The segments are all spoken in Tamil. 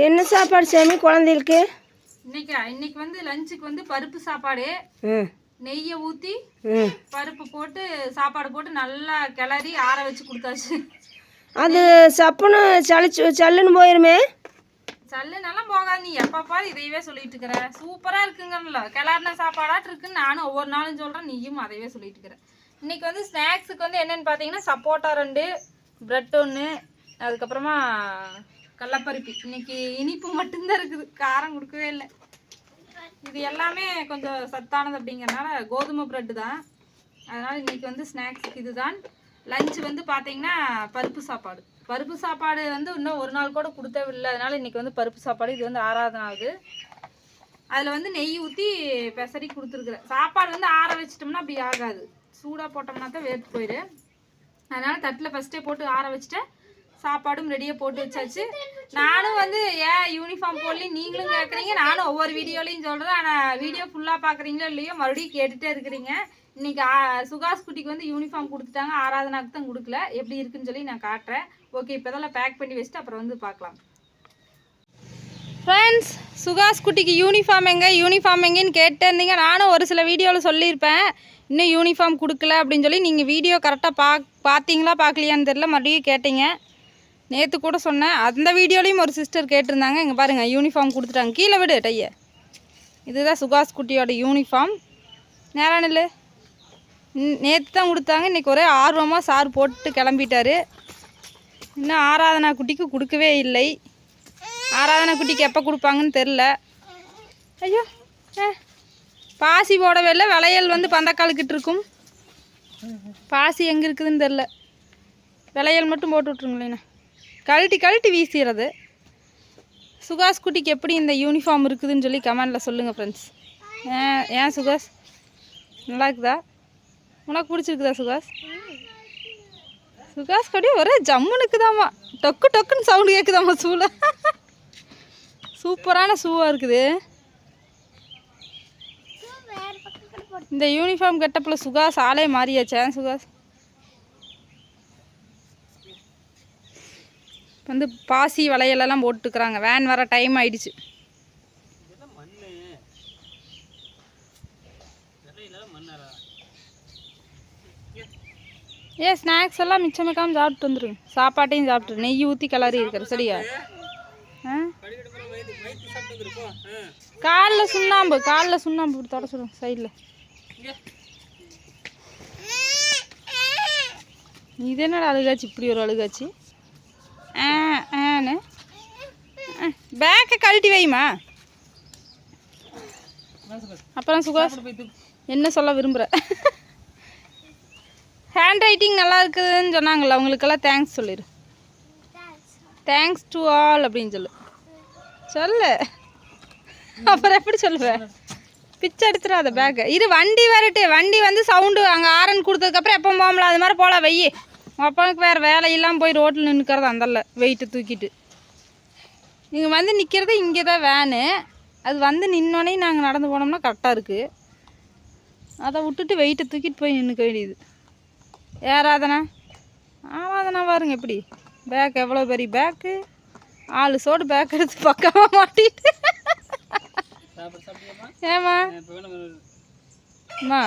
என்ன சாப்பாடு சாமி குழந்தைகளுக்கு? இன்னைக்கு இன்னைக்கு வந்து லஞ்சுக்கு வந்து பருப்பு சாப்பாடு. நெய்யை ஊற்றி பருப்பு போட்டு சாப்பாடு போட்டு நல்லா கிளறி ஆற வச்சு கொடுத்தாச்சு. அது சப்புன்னு சளிச்சு சல்லுன்னு போயிருமே? சல்லுனாலும் போகாது. நீ எப்போ பாரு இதையவே சொல்லிட்டு இருக்கிற. சூப்பராக இருக்குங்கல்ல. கிளறின சாப்பாடாட்டு இருக்குன்னு நானும் ஒவ்வொரு நாளும் சொல்கிறேன் நீயும் அதையவே சொல்லிட்டு இருக்கிற. இன்னைக்கு வந்து ஸ்நாக்ஸுக்கு வந்து என்னென்னு பார்த்தீங்கன்னா சப்போட்டா ரெண்டு ப்ரெட் ஒன்று அதுக்கப்புறமா கடலப்பருப்பி இன்னைக்கு இனிப்பு மட்டும்தான் இருக்குது. காரம் கொடுக்கவே இல்லை. இது எல்லாமே கொஞ்சம் சத்தானது அப்படிங்கறனால கோதுமை ப்ரெட்டு தான். அதனால் இன்னைக்கு வந்து ஸ்நாக்ஸுக்கு இதுதான். லஞ்ச் வந்து பார்த்தீங்கன்னா பருப்பு சாப்பாடு. பருப்பு சாப்பாடு வந்து இன்னும் ஒரு நாள் கூட கொடுத்தவில்லை. அதனால் இன்னைக்கு வந்து பருப்பு சாப்பாடு இது வந்து ஆறாவது நாள். அதில் வந்து நெய் ஊற்றி பெசரி கொடுத்துருக்குறேன். சாப்பாடு வந்து ஆற வச்சிட்டோம்னா அப்படி ஆகாது. சூடாக போட்டோம்னா தான் வேர்த்து போயிடு அதனால் தட்டில் ஃபஸ்ட்டே போட்டு ஆற வச்சுட்டேன். சாப்பாடும் ரெடியாக போட்டு வச்சாச்சு. நானும் வந்து ஏன் யூனிஃபார்ம் போடல நீங்களும் கேட்குறீங்க நானும் ஒவ்வொரு வீடியோலையும் சொல்கிறேன் ஆனால் வீடியோ ஃபுல்லாக பார்க்குறீங்களோ இல்லையோ மறுபடியும் கேட்டுகிட்டே இருக்கிறீங்க. இன்னைக்கு ஆ- சுகாஸ் குட்டிக்கு வந்து யூனிஃபார்ம் கொடுத்துட்டாங்க. ஆராதனாக்கு தான் கொடுக்கல. எப்படி இருக்குன்னு சொல்லி நான் காட்டுறேன். ஓகே இப்போ தான் பேக் பண்ணி வச்சுட்டு அப்புறம் வந்து பார்க்கலாம். ஃப்ரெண்ட்ஸ் சுகாஸ் குட்டிக்கு யூனிஃபார்ம் எங்கே? யூனிஃபார்ம் எங்கேன்னு கேட்டிருந்தீங்க நானும் ஒரு சில வீடியோவில் சொல்லியிருப்பேன். இன்னும் யூனிஃபார்ம் கொடுக்கல அப்படின்னு சொல்லி. நீங்கள் வீடியோ கரெக்டாக பா பார்த்தீங்களா பார்க்கலையான்னு தெரில மறுபடியும் கேட்டீங்க. நேற்று கூட சொன்னேன். அந்த வீடியோலையும் ஒரு சிஸ்டர் கேட்டிருந்தாங்க. இங்கே பாருங்கள் யூனிஃபார்ம் கொடுத்துட்டாங்க. கீழே விடு டைய. இதுதான் சுகாஸ் குட்டியோட யூனிஃபார்ம் நேரான இல்லை நேற்று தான் கொடுத்தாங்க. இன்றைக்கி ஒரே ஆர்வமாக சார் போட்டு கிளம்பிட்டார். இன்னும் ஆராதனா குட்டிக்கு கொடுக்கவே இல்லை. ஆராதனா குட்டிக்கு எப்போ கொடுப்பாங்கன்னு தெரில ஐயோ ஆ. பாசி போடவே இல்லை விளையல் வந்து பந்தக்காலுக்கிட்டு இருக்கும். பாசி எங்கே இருக்குதுன்னு தெரில விளையல் மட்டும் போட்டு விட்ருங்களேண்ணா கழட்டி கழட்டி வீசிடுறது சுகாஸ் குட்டிக்கு எப்படி இந்த யூனிஃபார்ம் இருக்குதுன்னு சொல்லி கமெண்டில் சொல்லுங்கள் ஃப்ரெண்ட்ஸ் ஏன் ஏன் சுகாஸ் நல்லா இருக்குதா? உனக்கு பிடிச்சிருக்குதா சுகாஸ் சுகாஸ் கடி ஒரே ஜம்முனுக்குதாம்மா. டொக்கு டொக்குன்னு சவுண்டு கேட்குதாம்மா ஷூவில் சூப்பரான ஷூவாக இருக்குது. இந்த யூனிஃபார்ம் கெட்டப்பில் சுகாஸ் ஆளே மாறியாச்சேன் சுகாஸ் வந்து பாசி வளையலெல்லாம் போட்டுக்கிறாங்க. வேன் வர டைம் ஆயிடுச்சு. ஏ ஸ்நாக்ஸ் எல்லாம் மிச்சம் சாப்பிட்டு வந்துருங்க சாப்பாட்டையும் சாப்பிட்டு நெய் ஊற்றி கிளறி இருக்கிற சரியா? ஆ? காலில் சுண்ணாம்பு காலில் சுண்ணாம்பு தொட சொல்லுங்க சைடில் இது என்னடா அழுகாச்சு? இப்படி ஒரு அழுகாச்சு ஆ ஆன்னு பேக்கை கழட்டி வைமா. அப்புறம் சுகாஷ் என்ன சொல்ல விரும்புகிற ஹேண்ட் ரைட்டிங் நல்லா இருக்குதுன்னு சொன்னாங்கல்ல அவங்களுக்கெல்லாம் தேங்க்ஸ் சொல்லிடு தேங்க்ஸ் டு ஆல் அப்படின்னு சொல்லு. சொல்லு. அப்புறம் எப்படி சொல்லுவேன் பிச்சை எடுத்துடாத பேக்கை இது வண்டி வரட்டு. வண்டி வந்து சவுண்டு அங்கே ஆரன் கொடுத்ததுக்கப்புறம் எப்போ போகலாம் அது மாதிரி போகலாம் வெய்யி. உங்கள் அப்பனுக்கு வேறு வேலை இல்லாமல் போய் ரோட்டில் நின்றுக்கிறது அந்தல்ல வெயிட்டு தூக்கிட்டு. நீங்கள் வந்து நிற்கிறது இங்கே தான் வேனு அது வந்து நின்னோடனே நாங்கள் நடந்து போனோம்னா கரெக்டாக இருக்குது அதை விட்டுட்டு வெயிட்டை தூக்கிட்டு போய் நின்றுக்க வேண்டியது. ஏறாதனா? ஆராதனா பாருங்க எப்படி பேக் எவ்வளோ பெரிய பேக்கு ஆளு சோடு பேக் எடுத்து பக்கமாக மாட்டிட்டு. ஏமா அம்மா.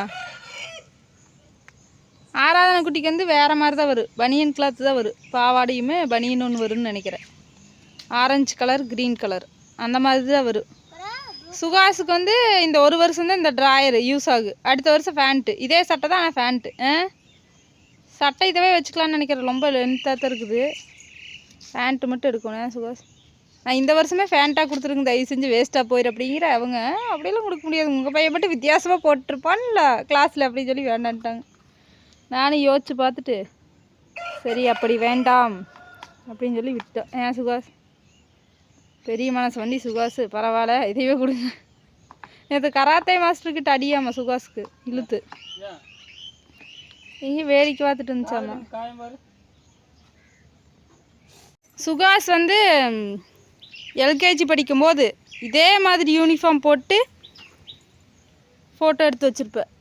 ஆராதனை குட்டிக்கு வந்து வேறு மாதிரி தான் வரும். பனியன் கிளாத்து தான் வரும். பாவாடையுமே பனியன் ஒன்று வரும்னு நினைக்கிறேன். Orange colour green colour. அந்த மாதிரி தான் வரும். சுகாஸுக்கு வந்து இந்த ஒரு வருஷம் தான் இந்த ட்ராயர் யூஸ் ஆகு அடுத்த வருஷம் ஃபேண்ட்டு இதே சட்டை தான் ஆனால் ஃபேண்ட்டு ஆ? சட்டை இதவே வச்சுக்கலான்னு நினைக்கிறேன். ரொம்ப லென்த்தாக தான் இருக்குது. ஃபேண்ட்டு மட்டும் எடுக்கணும் சுகாஸ் நான் இந்த வருஷமே ஃபேண்ட்டாக கொடுத்துருங்க தயவு செஞ்சு வேஸ்ட்டாக போயிரு அப்படிங்கிற அவங்க. அப்படியெல்லாம் கொடுக்க முடியாது. உங்கள் பையன் மட்டும் வித்தியாசமாக போட்டிருப்பான்ல கிளாஸில் அப்படின்னு சொல்லி வேண்டான்ட்டாங்க. நானும் யோசிச்சு பார்த்துட்டு சரி அப்படி வேண்டாம் அப்படின்னு சொல்லி விட்டோம் ஏன் சுகாஸ் பெரிய மனசு வண்டி சுகாஸு பரவாயில்ல இதையே கொடுங்க. நேற்று கராத்தே மாஸ்டர்கிட்ட அடியாமா சுகாஸுக்கு இழுத்து. எங்கேயும் வேடிக்கை பார்த்துட்டு இருந்துச்சாமா? சுகாஸ் வந்து எல்கேஜி படிக்கும்போது இதே மாதிரி யூனிஃபார்ம் போட்டு ஃபோட்டோ எடுத்து வச்சுருப்பேன்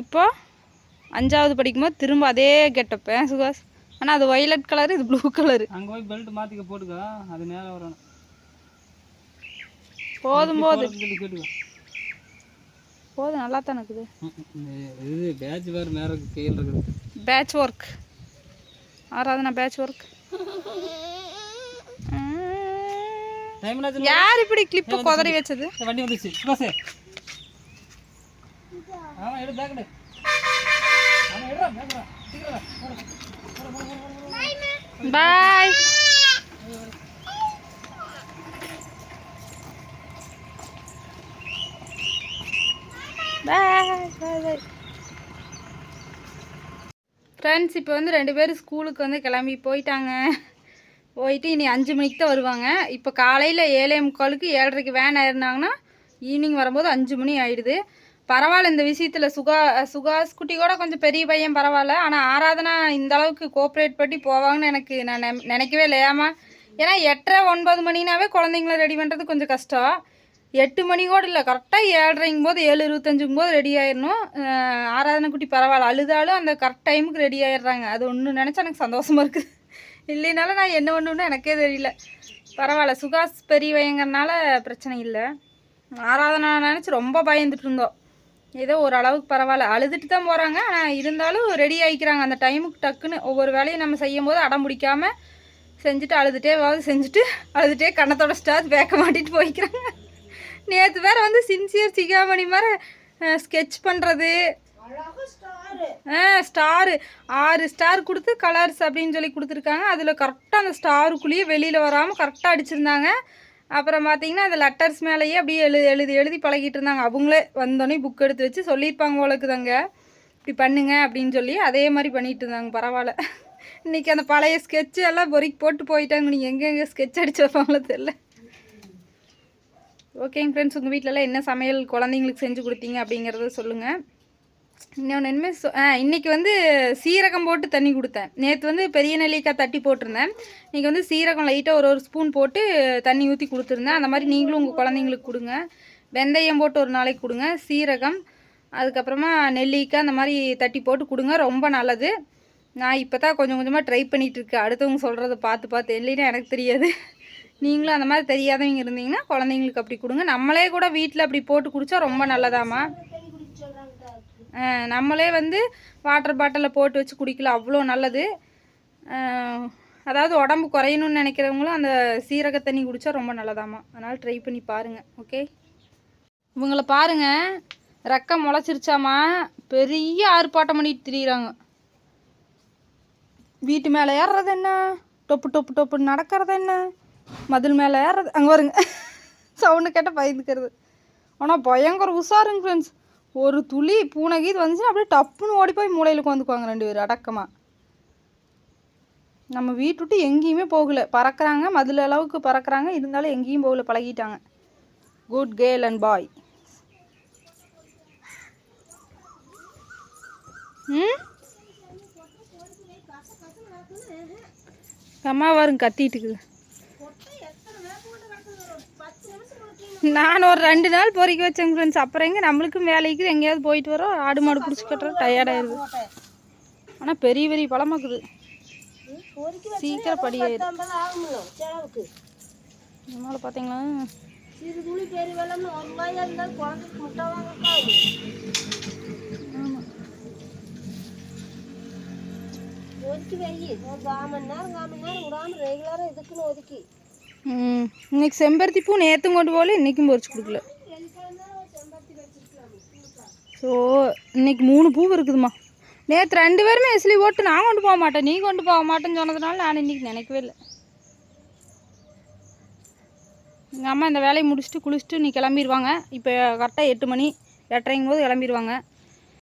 இப்போ அஞ்சாவது படிக்கும்போது திரும்ப அதே கெட்டப் ஏன் சுகாஸ். ஆனால் அது ஒய்லட் கலர் இது ப்ளூ கலரு. அங்கே போய் பெல்ட் மாற்றிக்க போட்டுக்க அது நேரம் வரணும். போதும் கேட்டுக்கோ போதும் நல்லா தான் இருக்குது. இது பேட்ச் வேறு நேரம் கையில் இருக்குது patch work Aradhana patch work யார் இப்படி கிளிப்பு குதறி வச்சது வண்டி வந்துச்சு சுபாஷே ஆமாம் எடு பேக் எடு ஆமாம் எடுறா பேக் சீக்கிரம் வா. போடு. பாய் பாய் பாய் பாய் ஃப்ரெண்ட்ஸ் இப்போ வந்து ரெண்டு பேரும் ஸ்கூலுக்கு வந்து கிளம்பி போயிட்டாங்க. போயிட்டு இனி அஞ்சு மணிக்கு தான் வருவாங்க. இப்போ காலையில் ஏழே முக்காலுக்கு ஏழரைக்கு வேன் ஏறினாங்கன்னா ஈவினிங் வரும்போது அஞ்சு மணி ஆயிடுது. பரவாயில்ல இந்த விஷயத்தில் சுகா சுகா குட்டி கூட கொஞ்சம் பெரிய பையன் பரவாயில்ல. ஆனால் ஆராதனா இந்த அளவுக்கு கோஆப்ரேட் பண்ணி போவாங்கன்னு எனக்கு நான் நினைக்கவே இல்லை ஏன்னா எட்டரை ஒன்பது மணினாவே குழந்தைங்கள ரெடி பண்ணுறது கொஞ்சம் கஷ்டம். எட்டு மணி கூட இல்லை. கரெக்டாக ஏழரைங்கும் போது ஏழு இருபத்தஞ்சுக்கும் போது ரெடி ஆயிடணும் ஆராதனை குட்டி பரவாயில்ல. அழுதாலும் அந்த கரெக்ட் டைமுக்கு ரெடி ஆயிடுறாங்க. அது ஒன்று நினச்சா எனக்கு சந்தோஷமாக இருக்குது. இல்லைனாலும் நான் என்ன பண்ணுன்னு எனக்கே தெரியல. பரவாயில்ல. சுகாஸ் பெரியவங்கனால பிரச்சனை இல்லை. ஆராதனை நினச்சி ரொம்ப பயந்துட்டு இருந்தோம். ஏதோ ஓரளவுக்கு பரவாயில்ல. அழுதுட்டு தான் போகிறாங்க ஆனால் இருந்தாலும் ரெடி ஆகிக்கிறாங்க அந்த டைமுக்கு டக்குன்னு ஒவ்வொரு வேலையும் நம்ம செய்யும் போது அடம் பிடிக்காமல் செஞ்சுட்டு அழுதுட்டேவாவது செஞ்சுட்டு அழுதுட்டே கண்ணத்தோட ஸ்டார் வேக்க மாட்டிட்டு போய்க்கிறாங்க. நேற்று வேற வந்து சின்சியர் சிகாமணி மாதிரி ஸ்கெட்ச் பண்ணுறது ஆ ஸ்டாரு ஆறு ஸ்டார் கொடுத்து கலர்ஸ் அப்படின்னு சொல்லி கொடுத்துருக்காங்க. அதில் கரெக்டாக அந்த ஸ்டாருக்குள்ளேயே வெளியில் வராமல் கரெக்டாக அடிச்சிருந்தாங்க. அப்புறம் பார்த்தீங்கன்னா அந்த லெட்டர்ஸ் மேலேயே அப்படியே எழுதி எழுதி எழுதி பழகிட்டு இருந்தாங்க. அவங்களே வந்தோடனே புக் எடுத்து வச்சு சொல்லியிருப்பாங்க போலக்குதாங்க இப்படி பண்ணுங்க அப்படின்னு சொல்லி அதே மாதிரி பண்ணிட்டு இருந்தாங்க. பரவாயில்ல. இன்னைக்கு அந்த பழைய ஸ்கெட்ச் எல்லாம் பொறிக்கு போட்டு போயிட்டாங்க. நீங்கள் எங்கெங்கே ஸ்கெட்ச் அடிச்சு வைப்பாங்களோ தெரில ஓகேங்க ஃப்ரெண்ட்ஸ் உங்கள் வீட்டிலலாம் என்ன சமையல் குழந்தைங்களுக்கு செஞ்சு கொடுத்தீங்க அப்படிங்கிறத சொல்லுங்கள் இன்னொன்று என்ன சொ ஆ இன்றைக்கி வந்து சீரகம் போட்டு தண்ணி கொடுத்தேன். நேற்று வந்து பெரிய நெல்லிக்காய் தட்டி போட்டிருந்தேன். இன்றைக்கி வந்து சீரகம் லைட்டாக ஒரு ஒரு ஸ்பூன் போட்டு தண்ணி ஊற்றி கொடுத்துருந்தேன். அந்த மாதிரி நீங்களும் உங்கள் குழந்தைங்களுக்கு கொடுங்க. வெந்தயம் போட்டு ஒரு நாளைக்கு கொடுங்க. சீரகம் அதுக்கப்புறமா நெல்லிக்காய் அந்த மாதிரி தட்டி போட்டு கொடுங்க. ரொம்ப நல்லது. நான் இப்போ தான் கொஞ்சம் கொஞ்சமாக ட்ரை பண்ணிகிட்டு இருக்கேன். அடுத்தவங்க சொல்கிறத பார்த்து பார்த்து இல்லைன்னா எனக்கு தெரியாது. நீங்களும் அந்த மாதிரி தெரியாதவங்க இருந்தீங்கன்னா குழந்தைங்களுக்கு அப்படி கொடுங்க. நம்மளே கூட வீட்டில் அப்படி போட்டு குடித்தா ரொம்ப நல்லதாம்மா. நம்மளே வந்து வாட்டர் பாட்டிலில் போட்டு வச்சு குடிக்கலாம் அவ்வளோ நல்லது. அதாவது உடம்பு குறையணும்னு நினைக்கிறவங்களும் அந்த சீரக தண்ணி குடித்தா ரொம்ப நல்லதாம்மா. அதனால் ட்ரை பண்ணி பாருங்கள் ஓகே இவங்கள பாருங்க ரெக்கம் முளைச்சிருச்சாமா பெரிய ஆர்ப்பாட்டம் பண்ணிட்டு திரியிறாங்க. வீட்டு மேலே ஏறுறது என்ன? டொப்பு டொப்பு டொப்பு நடக்கிறது என்ன? மதில் மேலே ஏறுறது அங்கே வருங்க சவுண்டு கேட்டால் பயந்துக்கிறது. ஆனால் பயங்கர உஷாருங்க ஃப்ரெண்ட்ஸ் ஒரு துளி பூனை கீது வந்துச்சுன்னா அப்படியே டப்புன்னு ஓடி போய் மூலையில் உட்காந்துக்குவாங்க ரெண்டு பேர் அடக்கமாக நம்ம வீட்டு விட்டு எங்கேயுமே போகல. பறக்கிறாங்க மதில் அளவுக்கு பறக்கிறாங்க இருந்தாலும் எங்கேயும் போகல பழகிட்டாங்க. குட் கேர்ள் அண்ட் பாய் ம்? அம்மா வருங்க கத்திட்டு நான் ஒரு ரெண்டு நாள் பொறிக்க வச்சேங்க ஃப்ரெண்ட்ஸ் அப்புறம் எங்கே நம்மளுக்கும் வேலைக்கு எங்கேயாவது போயிட்டு வரோம். ஆடு மாடு பிடிச்சி கட்டுறோம் டயர்டாயிருது ஆனால் பெரிய பெரிய பழமாக்குது சீக்கிரம் படியாயிரு செலவுக்கு பார்த்தீங்களா சிறு துளி பெரிய வெள்ளம்னு ஒரு ரூபாயா இருந்தாலும் குழந்தைக்கு முட்டை ஆமாம் ஒதுக்கி வெயி. ஒரு கால் மணி நேரம் கால் மணி நேரம் விடாமல் ரெகுலராக இதுக்குன்னு ஒதுக்கி. இன்னைக்கு செம்பருத்தி பூ நேற்றும் கொண்டு போகல இன்றைக்கும் பொறிச்சு கொடுக்கல. ஸோ இன்னைக்கு மூணு பூ இருக்குதுமா நேற்று ரெண்டு பேருமே எஸ்லி போட்டு நான் கொண்டு போக மாட்டேன் நீ கொண்டு போக மாட்டேன்னு சொன்னதுனால நான் இன்றைக்கி நினைக்கவே இல்லை. எங்கள் அம்மா இந்த வேலையை முடிச்சுட்டு குளிச்சுட்டு நீ கிளம்பிடுவாங்க இப்போ கரெக்டாக எட்டு மணி எட்டரைங்கும் போது கிளம்பிடுவாங்க